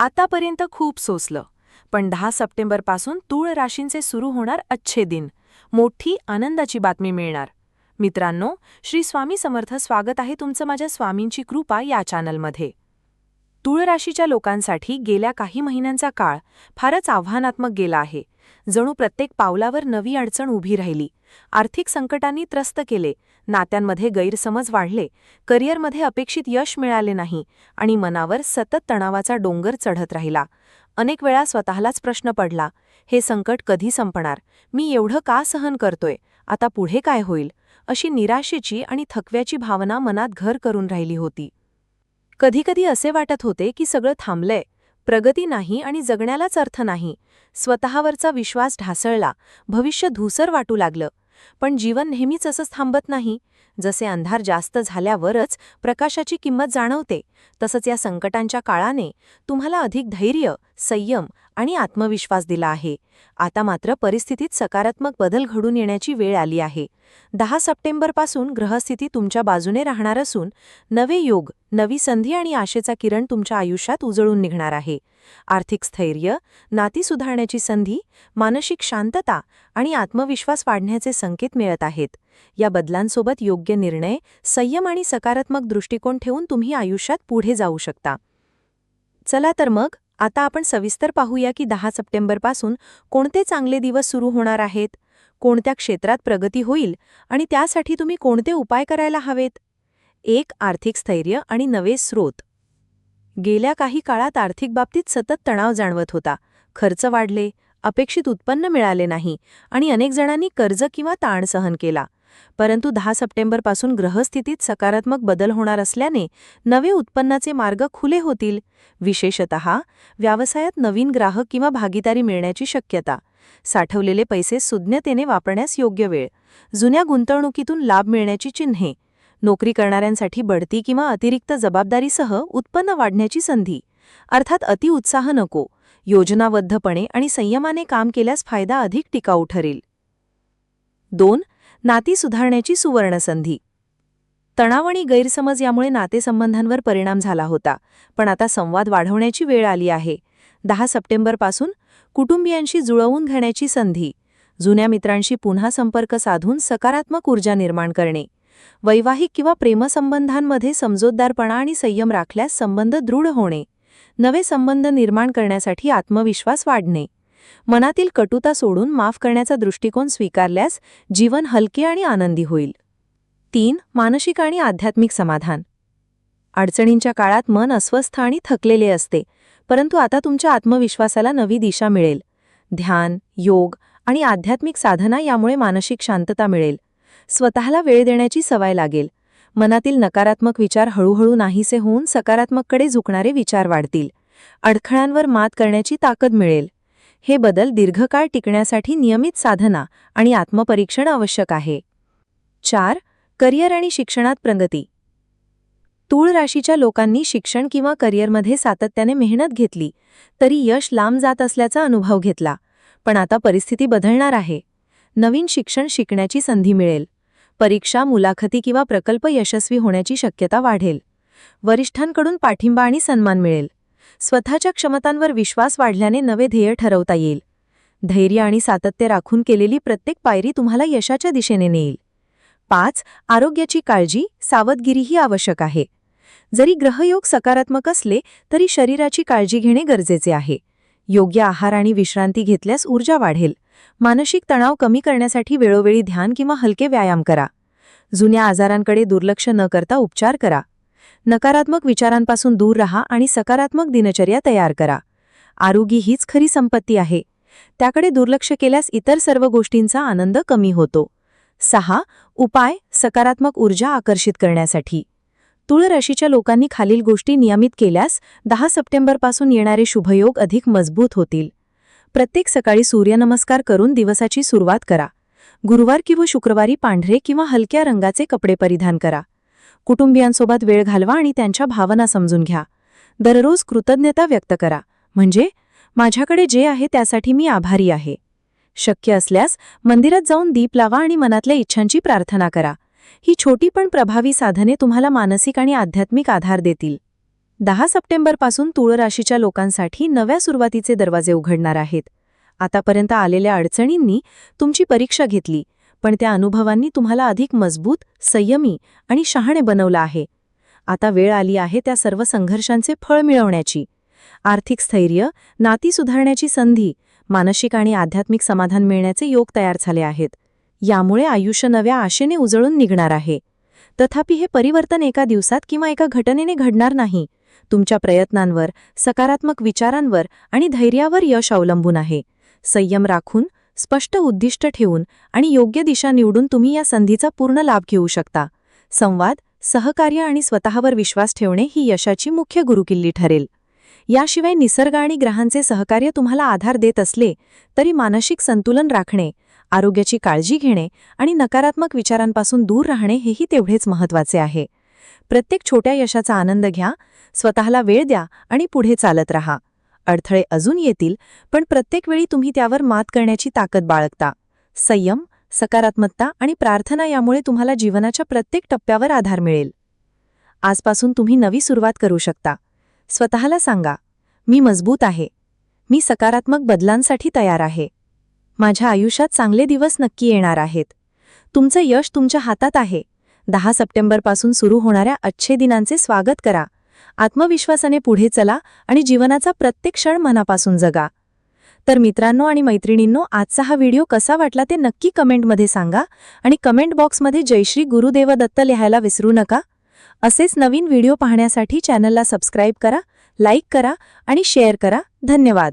आतापर्यंत खूप सोसलं. पण दहा सप्टेंबरपासून तूळ राशींचे सुरू होणार अच्छे दिन. मोठी आनंदाची बातमी मिळणार. मित्रांनो श्री स्वामी समर्थ स्वागत आहे तुमचं माझ्या स्वामींची कृपा या चॅनलमध्ये तूळ राशीच्या लोकांसाठी गेल्या काही महिन्यांचा काळ फारच आव्हानात्मक गेला आहे. जणू प्रत्येक पावलावर नवी अडचण उभी राहिली. आर्थिक संकटांनी त्रस्त केले. नात्यांमध्ये गैरसमज वाढले. करिअरमध्ये अपेक्षित यश मिळाले नाही आणि मनावर सतत तणावाचा डोंगर चढत राहिला. अनेक वेळा स्वतःलाच प्रश्न पडला हे संकट कधी संपणार? मी एवढं का सहन करतोय? आता पुढे काय होईल? अशी निराशेची आणि थकव्याची भावना मनात घर करून राहिली होती. कधीकधी असे वाटत होते की सगळं थांबलंय प्रगती नाही आणि जगण्यालाच अर्थ नाही. स्वतःवरचा विश्वास ढासळला भविष्य धूसर वाटू लागलं. पण जीवन नेहमीच असंच थांबत नाही. जसे अंधार जास्त झाल्यावरच प्रकाशाची किंमत जाणवते तसंच या संकटांच्या काळाने तुम्हाला अधिक धैर्य संयम आणि आत्मविश्वास दिला आहे. आता मात्र परिस्थितीत सकारात्मक बदल घडून येण्याची वेळ आली आहे. दहा सप्टेंबरपासून ग्रहस्थिती तुमच्या बाजूने राहणार असून नवे योग नवी संधी आणि आशेचा किरण तुमच्या आयुष्यात उजळून निघणार आहे. आर्थिक स्थैर्य नाती सुधारण्याची संधी मानसिक शांतता आणि आत्मविश्वास वाढण्याचे संकेत मिळत आहेत. या बदलांसोबत योग्य निर्णय संयम आणि सकारात्मक दृष्टिकोन ठेवून तुम्ही आयुष्यात पुढे जाऊ शकता. चला तर मग आता आपण सविस्तर पाहूया की दहा सप्टेंबरपासून कोणते चांगले दिवस सुरू होणार आहेत? कोणत्या क्षेत्रात प्रगती होईल? आणि त्यासाठी तुम्ही कोणते उपाय करायला हवेत? एक आर्थिक स्थैर्य आणि नवे स्रोत. गेल्या काही काळात आर्थिक बाबतीत सतत तणाव जाणवत होता. खर्च वाढले अपेक्षित उत्पन्न मिळाले नाही आणि अनेक जणांनी कर्ज किंवा ताण सहन केला. परंतु दहा सप्टेंबरपासून ग्रहस्थितीत सकारात्मक बदल होणार असल्याने नवे उत्पन्नाचे मार्ग खुले होतील. विशेषत व्यवसायात नवीन ग्राहक किंवा भागीदारी मिळण्याची शक्यता. साठवलेले पैसे सुज्ञतेने वापरण्यास योग्य वेळ. जुन्या गुंतवणुकीतून लाभ मिळण्याची चिन्हे. नोकरी करणाऱ्यांसाठी बढती किंवा अतिरिक्त जबाबदारीसह उत्पन्न वाढण्याची संधी. अर्थात अतिउत्साह नको. योजनाबद्धपणे आणि संयमाने काम केल्यास फायदा अधिक टिकाऊ ठरेल. दोन नाती सुधारण्याची सुवर्णसंधी. तणाव आणि गैरसमज यामुळे नातेसंबंधांवर परिणाम झाला होता पण आता संवाद वाढवण्याची वेळ आली आहे. दहा सप्टेंबरपासून कुटुंबियांशी जुळवून घेण्याची संधी. जुन्या मित्रांशी पुन्हा संपर्क साधून सकारात्मक ऊर्जा निर्माण करणे. वैवाहिक किंवा प्रेमसंबंधांमध्ये समजोतदारपणा आणि संयम राखल्यास संबंध दृढ होणे नवे संबंध निर्माण करण्यासाठी आत्मविश्वास वाढणे. मनातील कटुता सोडून माफ करण्याचा दृष्टिकोन स्वीकारल्यास जीवन हलके आणि आनंदी होईल. तीन मानसिक आणि आध्यात्मिक समाधान. अडचणींच्या काळात मन अस्वस्थ आणि थकलेले असते परंतु आता तुमच्या आत्मविश्वासाला नवी दिशा मिळेल. ध्यान योग आणि आध्यात्मिक साधना यामुळे मानसिक शांतता मिळेल. स्वतःला वेळ देण्याची सवय लागेल. मनातील नकारात्मक विचार हळूहळू नाहीसे होऊन सकारात्मककडे झुकणारे विचार वाढतील. अडखळांवर मात करण्याची ताकद मिळेल. हे बदल दीर्घकाळ टिकण्यासाठी नियमित साधना आणि आत्मपरीक्षण आवश्यक आहे. चार करिअर आणि शिक्षणात प्रगती. तूळ राशीच्या लोकांनी शिक्षण किंवा करिअरमध्ये सातत्याने मेहनत घेतली तरी यश लांब जात असल्याचा अनुभव घेतला पण आता परिस्थिती बदलणार आहे. नवीन शिक्षण शिकण्याची संधी मिळेल. परीक्षा मुलाखती किंवा प्रकल्प यशस्वी होण्याची शक्यता वाढेल. वरिष्ठांकडून पाठिंबा आणि सन्मान मिळेल. स्वतःच्या क्षमतांवर विश्वास वाढल्याने नवे ध्येय ठरवता येईल. धैर्य आणि सातत्य राखून केलेली प्रत्येक पायरी तुम्हाला यशाच्या दिशेने नेईल. पाच आरोग्याची काळजी सावधगिरीही आवश्यक आहे. जरी ग्रहयोग सकारात्मक असले तरी शरीराची काळजी घेणे गरजेचे आहे. योग्य आहार आणि विश्रांती घेतल्यास ऊर्जा वाढेल. मानसिक तणाव कमी करण्यासाठी वेळोवेळी ध्यान किंवा हलके व्यायाम करा. जुन्या आजारांकडे दुर्लक्ष न करता उपचार करा. नकारात्मक विचारांपासून दूर रहा आणि सकारात्मक दिनचर्या तयार करा. आरोग्य हीच खरी संपत्ती आहे. त्याकडे दुर्लक्ष केल्यास इतर सर्व गोष्टींचा आनंद कमी होतो. सहा उपाय सकारात्मक ऊर्जा आकर्षित करण्यासाठी. तुळ राशीच्या लोकांनी खालील गोष्टी नियमित केल्यास दहा सप्टेंबरपासून येणारे शुभयोग अधिक मजबूत होतील. प्रत्येक सकाळी सूर्यनमस्कार करून दिवसाची सुरुवात करा. गुरुवार किंवा शुक्रवारी पांढरे किंवा हलक्या रंगाचे कपडे परिधान करा. कुटुंबियांसोबत वेळ घालवा आणि त्यांच्या भावना समजून घ्या. दररोज कृतज्ञता व्यक्त करा. म्हणजे माझ्याकडे जे आहे त्यासाठी मी आभारी आहे. शक्य असल्यास मंदिरात जाऊन दीप लावा आणि मनातल्या इच्छांची प्रार्थना करा. ही छोटी पण प्रभावी साधने तुम्हाला मानसिक आणि आध्यात्मिक आधार देतील. दहा सप्टेंबरपासून तुळ राशीच्या लोकांसाठी नव्या सुरुवातीचे दरवाजे उघडणार आहेत. आतापर्यंत आलेल्या अडचणींनी तुमची परीक्षा घेतली पण त्या अनुभवांनी तुम्हाला अधिक मजबूत संयमी आणि शहाणे बनवलं आहे. आता वेळ आली आहे त्या सर्व संघर्षांचे फळ मिळवण्याची. आर्थिक स्थैर्य नाती सुधारण्याची संधी मानसिक आणि आध्यात्मिक समाधान मिळण्याचे योग तयार झाले आहेत. यामुळे आयुष्य नव्या आशेने उजळून निघणार आहे. तथापि हे परिवर्तन एका दिवसात किंवा एका घटनेने घडणार नाही. तुमच्या प्रयत्नांवर सकारात्मक विचारांवर आणि धैर्यावर यश अवलंबून आहे. संयम राखून स्पष्ट उद्दिष्ट ठेवून आणि योग्य दिशा निवडून तुम्ही या संधीचा पूर्ण लाभ घेऊ शकता. संवाद सहकार्य आणि स्वतःवर विश्वास ठेवणे ही यशाची मुख्य गुरुकिल्ली ठरेल. याशिवाय निसर्ग आणि ग्रहांचे सहकार्य तुम्हाला आधार देत असले तरी मानसिक संतुलन राखणे आरोग्याची काळजी घेणे आणि नकारात्मक विचारांपासून दूर राहणे हेही तेवढेच महत्त्वाचे आहे. प्रत्येक छोट्या यशाचा आनंद घ्या स्वतःला वेळ द्या आणि पुढे चालत राहा. अडथळे अजून येतील पण प्रत्येक वेळी तुम्ही त्यावर मात करण्याची ताकद बाळगता. संयम सकारात्मकता आणि प्रार्थना यामुळे तुम्हाला जीवनाच्या प्रत्येक टप्प्यावर आधार मिळेल. आजपासून तुम्ही नवी सुरुवात करू शकता. स्वतःला सांगा मी मजबूत आहे. मी सकारात्मक बदलांसाठी तयार आहे. माझ्या आयुष्यात चांगले दिवस नक्की येणार आहेत. तुमचं यश तुमच्या हातात आहे. दहा सप्टेंबरपासून सुरू होणाऱ्या अच्छे दिनांचे स्वागत करा. आत्मविश्वासाने पुढे चला आणि जीवनाचा प्रत्येक क्षण मनापासून जगा. तर मित्रांनो आणि मैत्रिणींनो आजचा हा व्हिडिओ कसा वाटला ते नक्की कमेंटमध्ये सांगा आणि कमेंट बॉक्समध्ये जयश्री गुरुदेव दत्त लिहायला विसरू नका. असेच नवीन व्हिडिओ पाहण्यासाठी चॅनलला सबस्क्राईब करा लाईक करा आणि शेअर करा. धन्यवाद.